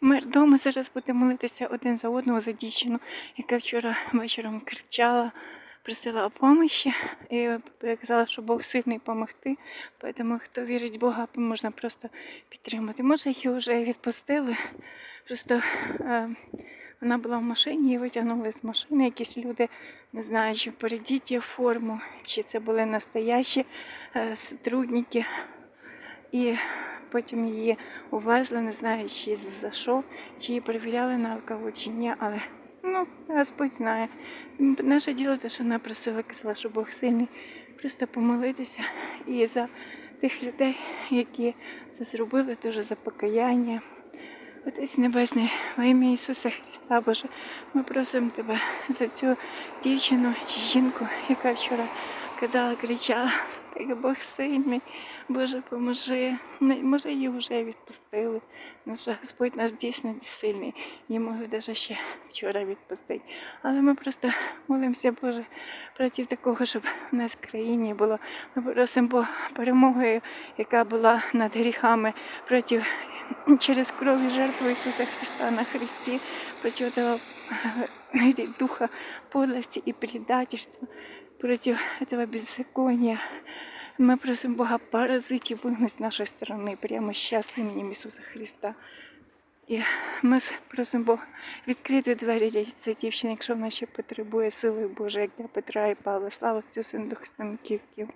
Ми вдома зараз будемо молитися один за одного за дівчину, яка вчора вечором кричала, просила допомоги і казала, що Бог сильний допомогти. Тому хто вірить в Бога, можна просто підтримати. Може, її вже відпустили. Просто е, вона була в машині, її витягнули з машини якісь люди, не знаю, чи передіть її форму, чи це були настоящі е, сотрудники. І потім її увезли, не знаю, чи за що, чи її перевіряли на алкоголь, чи ні, але ну, Господь знає. Наше діло те, що вона просила, казала, що Бог сильний, просто помолитися і за тих людей, які це зробили, теж за покаяння. Отець Небесний, во ім'я Ісуса Христа, Боже, ми просимо Тебе за цю дівчину чи жінку, яка вчора казала, кричала, так Бог сильний, Боже, поможи. Може, її вже відпустили. Наш Господь наш дійсно сильний. Її могли навіть ще вчора відпустити. Але ми просто молимося, Боже, проти такого, щоб в нас в країні було. Ми просимо Бога перемогою, яка була над гріхами проти через кров і жертву Ісуса Христа на Христі, проти того е, духа подлости и предательства, против этого беззакония. Мы просим Бога поразить и выгнать с нашей страны прямо сейчас именем Ісуса Христа. І ми с- просимо Бога відкрити двері для цієї дівчини, якщо вона ще потребує сили Божої, як для Петра і Павла. Слава Отцю Сину Духу Святому, Ків, Ків.